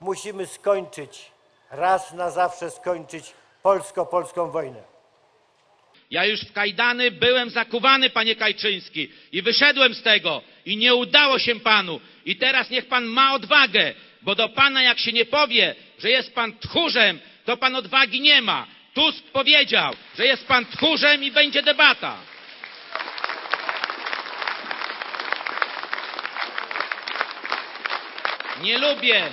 musimy skończyć, raz na zawsze skończyć polsko-polską wojnę. Ja już w kajdany byłem zakuwany, panie Kajczyński, i wyszedłem z tego, i nie udało się panu. I teraz niech pan ma odwagę, bo do pana jak się nie powie, że jest pan tchórzem, to pan odwagi nie ma. Tusk powiedział, że jest pan tchórzem i będzie debata. Nie lubię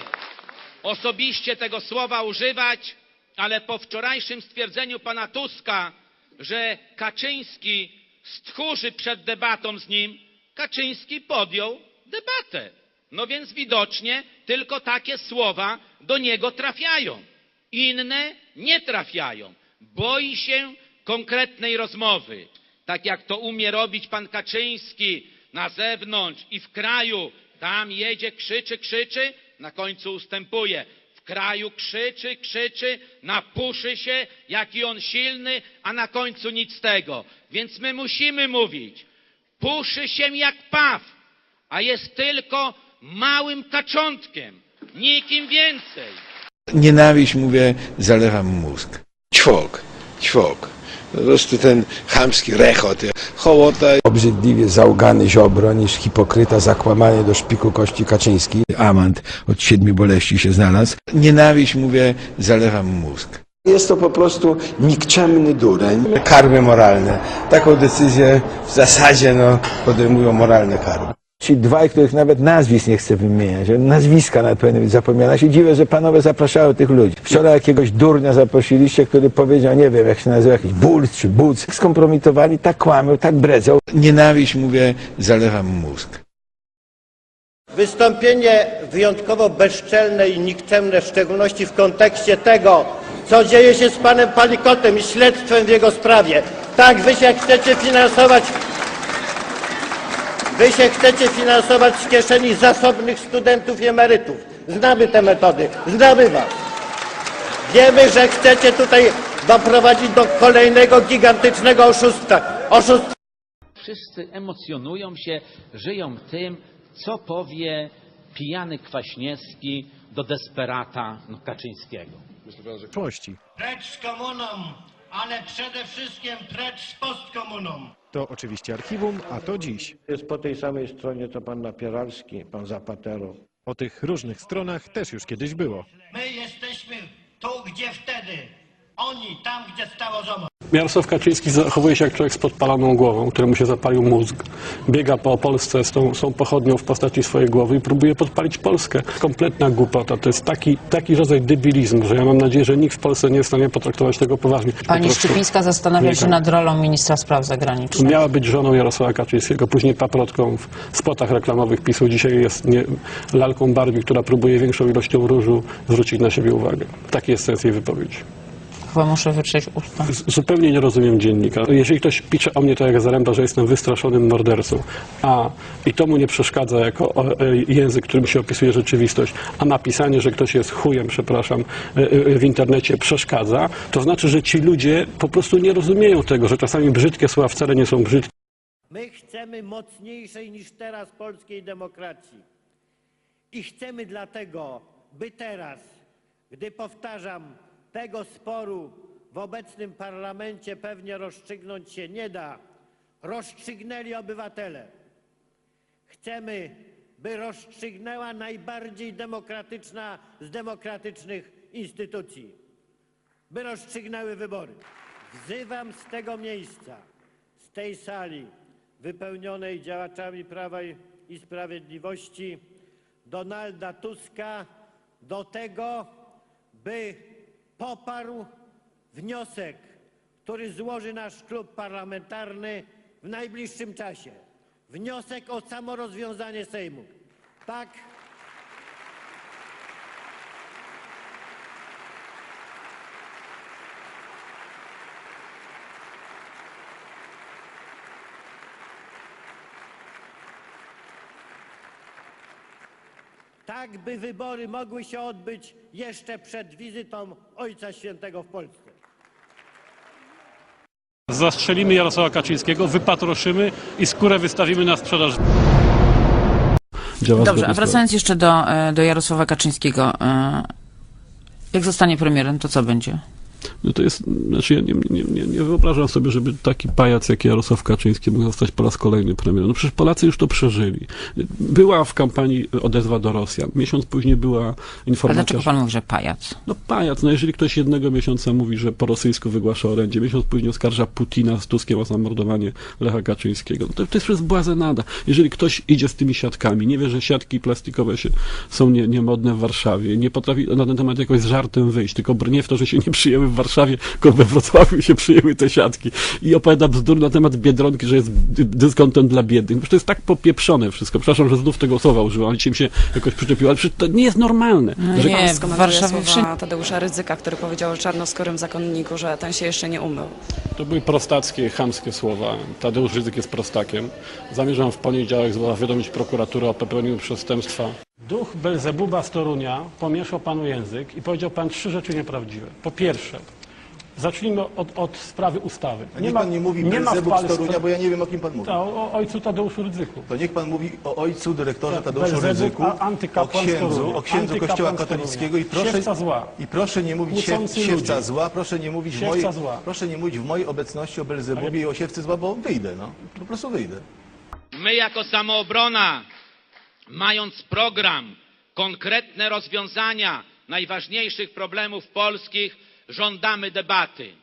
osobiście tego słowa używać, ale po wczorajszym stwierdzeniu pana Tuska, że Kaczyński stchórzy przed debatą z nim, Kaczyński podjął debatę. No więc widocznie tylko takie słowa do niego trafiają. Inne nie trafiają. Boi się konkretnej rozmowy. Tak jak to umie robić pan Kaczyński na zewnątrz i w kraju. Tam jedzie, krzyczy, krzyczy, na końcu ustępuje. W kraju krzyczy, krzyczy, napuszy się, jaki on silny, a na końcu nic z tego. Więc my musimy mówić. Puszy się jak paw, a jest tylko małym kaczątkiem. Nikim więcej. Nienawiść, mówię, zalewa mózg. Ćwok, ćwok. Po prostu ten chamski rechot, hołota. obrzydliwie załgany Ziobro niż hipokryta zakłamany do szpiku kości Kaczyński. Amant od siedmiu boleści się znalazł. Nienawiść, mówię, zalewa mi mózg. Jest to po prostu nikczemny dureń. Karmy moralne. Taką decyzję w zasadzie no, podejmują moralne karmy. Ci dwaj, których nawet nazwisk nie chcę wymieniać, nazwiska nawet powinny być zapomniane. Ja się dziwię, że panowie zapraszają tych ludzi. Wczoraj jakiegoś durnia zaprosiliście, który powiedział, nie wiem jak się nazywa, jakiś Bulc czy Buc. Skompromitowali, tak kłamią, tak bredzą. Nienawiść, mówię, zalewa mózg. Wystąpienie wyjątkowo bezczelne i nikczemne, w szczególności w kontekście tego, co dzieje się z panem Palikotem i śledztwem w jego sprawie. Tak, wy się chcecie finansować, wy się chcecie finansować z kieszeni zasobnych studentów i emerytów. Znamy te metody, znamy was. Wiemy, że chcecie tutaj doprowadzić do kolejnego gigantycznego oszustwa. Oszustwa Wszyscy emocjonują się, żyją tym, co powie pijany Kwaśniewski do desperata no, Kaczyńskiego. Precz z komuną, ale przede wszystkim precz z postkomuną. To oczywiście archiwum, a to dziś. Jest po tej samej stronie co pan Napieralski, pan Zapatero. O tych różnych stronach też już kiedyś było. My jesteśmy tu, gdzie wtedy. Oni tam, gdzie stało ZOMO. Jarosław Kaczyński zachowuje się jak człowiek z podpaloną głową, któremu się zapalił mózg. Biega po Polsce z tą, z tą pochodnią w postaci swojej głowy i próbuje podpalić Polskę. Kompletna głupota. To jest taki, taki rodzaj debilizmu, że ja mam nadzieję, że nikt w Polsce nie jest w stanie potraktować tego poważnie. Po Pani prostu Szczypińska zastanawia się znika. nad rolą ministra spraw zagranicznych. Miała być żoną Jarosława Kaczyńskiego, później paprotką w spotach reklamowych PiSu. Dzisiaj jest nie, lalką Barbie, która próbuje większą ilością różu zwrócić na siebie uwagę. Taki jest sens jej wypowiedzi. Chyba muszę wytrzeć usta. Z- Zupełnie nie rozumiem dziennika. Jeżeli ktoś pisze o mnie, to jak Zaręba, że jestem wystraszonym mordercą, a i to mu nie przeszkadza jako o, e, język, którym się opisuje rzeczywistość, a napisanie, że ktoś jest chujem, przepraszam, e, e, w internecie przeszkadza, to znaczy, że ci ludzie po prostu nie rozumieją tego, że czasami brzydkie słowa wcale nie są brzydkie. My chcemy mocniejszej niż teraz polskiej demokracji. I chcemy dlatego, by teraz, gdy powtarzam, tego sporu w obecnym parlamencie pewnie rozstrzygnąć się nie da, rozstrzygnęli obywatele. Chcemy, by rozstrzygnęła najbardziej demokratyczna z demokratycznych instytucji, by rozstrzygnęły wybory. Wzywam z tego miejsca, z tej sali wypełnionej działaczami Prawa i- Sprawiedliwości, Donalda Tuska do tego, by poparł wniosek, który złoży nasz klub parlamentarny w najbliższym czasie. Wniosek o samorozwiązanie Sejmu. Tak, tak by wybory mogły się odbyć jeszcze przed wizytą Ojca Świętego w Polsce. Zastrzelimy Jarosława Kaczyńskiego, wypatroszymy i skórę wystawimy na sprzedaż. Dobrze, a wracając jeszcze do, e, do Jarosława Kaczyńskiego. e, Jak zostanie premierem, to co będzie? No to jest, znaczy ja nie, nie, nie, nie wyobrażam sobie, żeby taki pajac jak Jarosław Kaczyński mógł zostać po raz kolejny premierem. No przecież Polacy już to przeżyli. Była w kampanii odezwa do Rosjan. Miesiąc później była informacja, dlaczego pan mówi, że pajac? No pajac, no jeżeli ktoś jednego miesiąca mówi, że po rosyjsku wygłasza orędzie, miesiąc później oskarża Putina z Tuskiem o zamordowanie Lecha Kaczyńskiego, no to, to jest przez błazenada. Jeżeli ktoś idzie z tymi siatkami, nie wie, że siatki plastikowe się, są nie, niemodne w Warszawie, nie potrafi na ten temat jakoś z żartem wyjść, tylko brnie w to, że się nie przyjęły w Warszawie, tylko we Wrocławiu się przyjęły te siatki i opowiada bzdur na temat Biedronki, że jest dy- dyskontent dla biednych. Przecież to jest tak popieprzone wszystko. Przepraszam, że znów tego słowa użyłam, ale dzisiaj mi się jakoś przyczepiło, ale przecież to nie jest normalne. No że nie, w skomentuję Warszawie słowa. Tadeusza Rydzyka, który powiedział o czarnoskórym zakonniku, że ten się jeszcze nie umył. To były prostackie, chamskie słowa. Tadeusz Rydzyk jest prostakiem. Zamierzam w poniedziałek zawiadomić prokuraturę o popełnieniu przestępstwa. Duch Belzebuba z Torunia pomieszał panu język i powiedział pan trzy rzeczy nieprawdziwe. Po pierwsze, zacznijmy od, od sprawy ustawy. A niech pan nie mówi nie ma w Belzebub z Torunia, bo ja nie wiem o kim pan mówi. Ta, o, ojcu Tadeuszu Rydzyku. To niech pan mówi o ojcu dyrektorze Tak, Tadeuszu Belzebub, Rydzyku, a- o antykapłan z księdzu, Torunia. o księdzu Antykapłan Kościoła z Torunia. katolickiego i proszę, Siewca zła. i proszę nie mówić siew, Kłócący siewca ludzi. zła, proszę nie mówić w Siewca mojej, zła. proszę nie mówić w mojej obecności o Belzebubie i o siewcy zła, bo wyjdę, no. Po prostu wyjdę. My jako samoobrona, mając program, konkretne rozwiązania najważniejszych problemów polskich, żądamy debaty.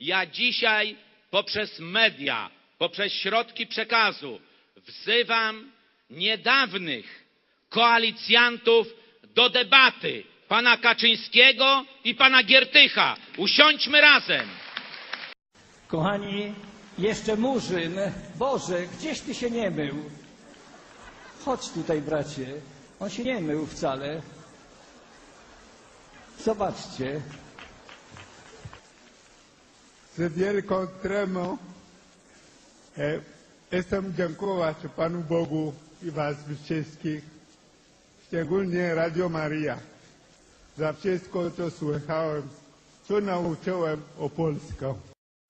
Ja dzisiaj poprzez media, poprzez środki przekazu wzywam niedawnych koalicjantów do debaty pana Kaczyńskiego i pana Giertycha. Usiądźmy razem. Kochani, jeszcze Murzyn, Boże, gdzieś ty się nie mył? Chodź tutaj, bracie. On się nie mył wcale. Zobaczcie. Z wielką tremą e, jestem dziękować Panu Bogu i Was wszystkich, szczególnie Radio Maria, za wszystko, co słyszałem, co nauczyłem o Polsce.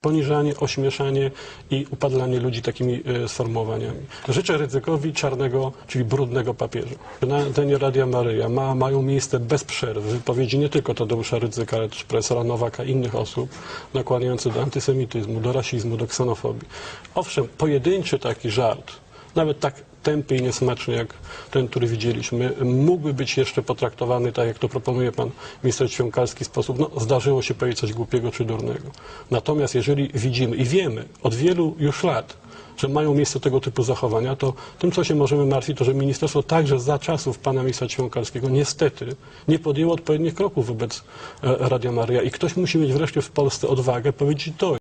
Poniżanie, ośmieszanie i upadlanie ludzi takimi e, sformułowaniami. Życzę Rydzykowi czarnego, czyli brudnego papieża. Na antenie Radia Maryja ma, mają miejsce bez przerwy wypowiedzi nie tylko Tadeusza Rydzyka, ale też profesora Nowaka i innych osób nakłaniające do antysemityzmu, do rasizmu, do ksenofobii. Owszem, pojedynczy taki żart, nawet tak tępy i niesmaczny jak ten, który widzieliśmy, mógłby być jeszcze potraktowany tak, jak to proponuje pan minister Ćwiąkalski, w sposób, no zdarzyło się powiedzieć coś głupiego czy durnego. Natomiast jeżeli widzimy i wiemy od wielu już lat, że mają miejsce tego typu zachowania, to tym, co się możemy martwić, to że ministerstwo także za czasów pana ministra Ćwiąkalskiego niestety nie podjęło odpowiednich kroków wobec e, Radia Maria i ktoś musi mieć wreszcie w Polsce odwagę powiedzieć to.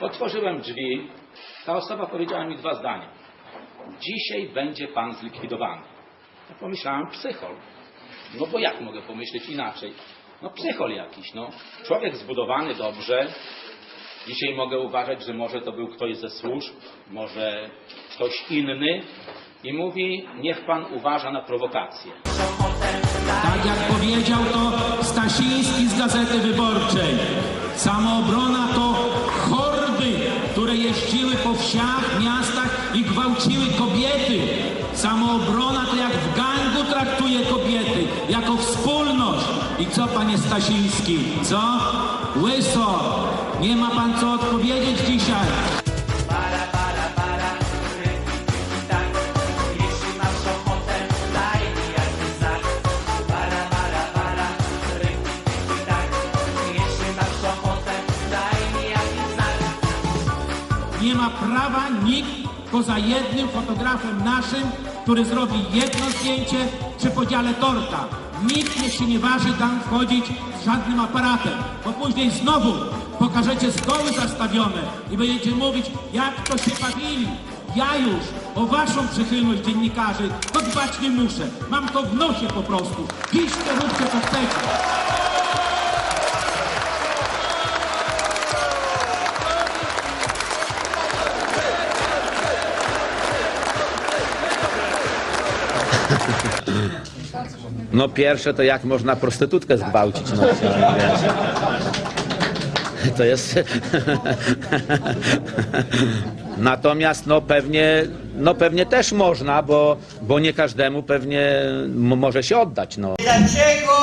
Otworzyłem drzwi, ta osoba powiedziała mi dwa zdania. Dzisiaj będzie pan zlikwidowany. Ja pomyślałem, psychol. No bo jak mogę pomyśleć inaczej? No psychol jakiś, no. Człowiek zbudowany dobrze. Dzisiaj mogę uważać, że może to był ktoś ze służb, może ktoś inny. I mówi, niech pan uważa na prowokację. Tak jak powiedział to Stasiński z Gazety Wyborczej. Samoobrona to hordy, które jeździły po wsiach, miastach i gwałciły kobiety. Samoobrona to jak w gangu traktuje kobiety, jako wspólność. I co, panie Stasiński, co? Łyso, nie ma pan co odpowiedzieć dzisiaj. Nie ma prawa nikt poza jednym fotografem naszym, który zrobi jedno zdjęcie przy podziale torta. Nikt niech się nie waży tam wchodzić z żadnym aparatem, bo później znowu pokażecie stoły zastawione i będziecie mówić, jak to się bawili. Ja już o waszą przychylność dziennikarzy to dbać nie muszę. Mam to w nosie po prostu. Piszcie, róbcie co chcecie. No pierwsze to jak można prostytutkę zgwałcić, no. To jest... Natomiast no pewnie no pewnie też można, bo, bo nie każdemu pewnie może się oddać. No. Dlaczego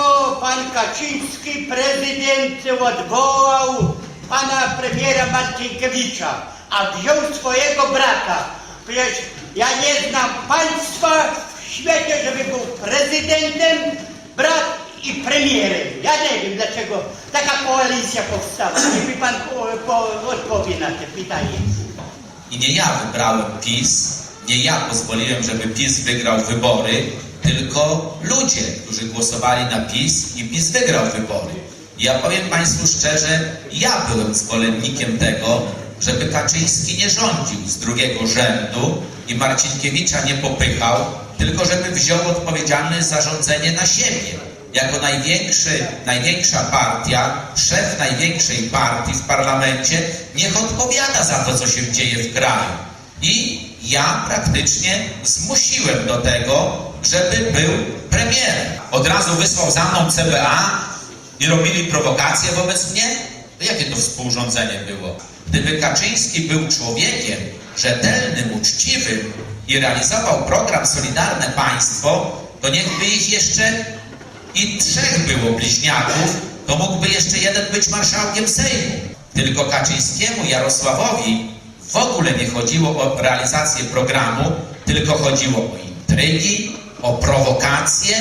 pan Kaczyński, prezydent, odwołał pana premiera Marcinkiewicza, a wziął swojego brata? Przecież ja nie znam państwa świecie, żeby był prezydentem, brat i premierem. Ja nie wiem, dlaczego taka koalicja powstała. Niech mi pan po, po, odpowie na to pytanie. I nie ja wybrałem PiS, nie ja pozwoliłem, żeby PiS wygrał wybory, tylko ludzie, którzy głosowali na PiS i PiS wygrał wybory. Ja powiem Państwu szczerze, ja byłem zwolennikiem tego, żeby Kaczyński nie rządził z drugiego rzędu i Marcinkiewicza nie popychał, tylko żeby wziął odpowiedzialność za rządzenie na siebie. Jako największy, największa partia, szef największej partii w parlamencie, niech odpowiada za to, co się dzieje w kraju. I ja praktycznie zmusiłem do tego, żeby był premierem. Od razu wysłał za mną CBA i robili prowokacje wobec mnie? To jakie to współrządzenie było? Gdyby Kaczyński był człowiekiem rzetelnym, uczciwym i realizował program Solidarne Państwo, to niechby ich jeszcze i trzech było bliźniaków, to mógłby jeszcze jeden być marszałkiem Sejmu. Tylko Kaczyńskiemu, Jarosławowi w ogóle nie chodziło o realizację programu, tylko chodziło o intrygi, o prowokacje,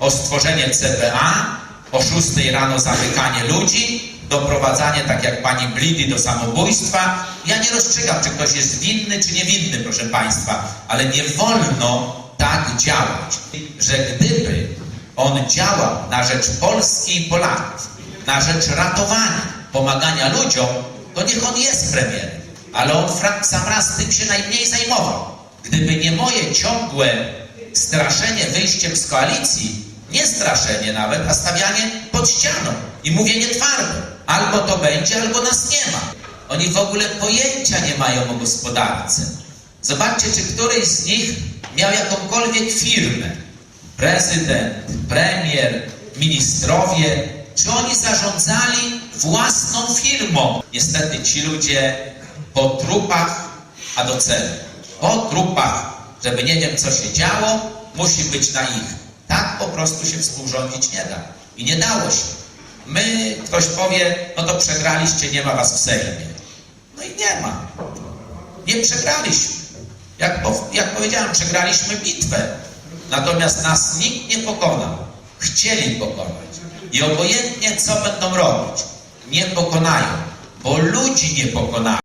o stworzenie CBA, o 6 rano zamykanie ludzi, doprowadzanie, tak jak pani Blidi, do samobójstwa. Ja nie rozstrzygam, czy ktoś jest winny, czy niewinny, proszę państwa, ale nie wolno tak działać, że gdyby on działał na rzecz Polski i Polaków, na rzecz ratowania, pomagania ludziom, to niech on jest premierem. Ale on sam raz tym się najmniej zajmował. Gdyby nie moje ciągłe straszenie wyjściem z koalicji, nie straszenie nawet, a stawianie pod ścianą i mówienie twardo. Albo to będzie, albo nas nie ma. Oni w ogóle pojęcia nie mają o gospodarce. Zobaczcie, czy któryś z nich miał jakąkolwiek firmę. Prezydent, premier, ministrowie, czy oni zarządzali własną firmą? Niestety ci ludzie po trupach, a do celu. Po trupach, żeby nie wiem co się działo, musi być na ich. Tak po prostu się współrządzić nie da. I nie dało się. My, ktoś powie, no to przegraliście, nie ma was w Sejmie. No i nie ma. Nie przegraliśmy. Jak, jak powiedziałem, przegraliśmy bitwę. Natomiast nas nikt nie pokonał. Chcieli pokonać. I obojętnie co będą robić, nie pokonają. Bo ludzi nie pokonają.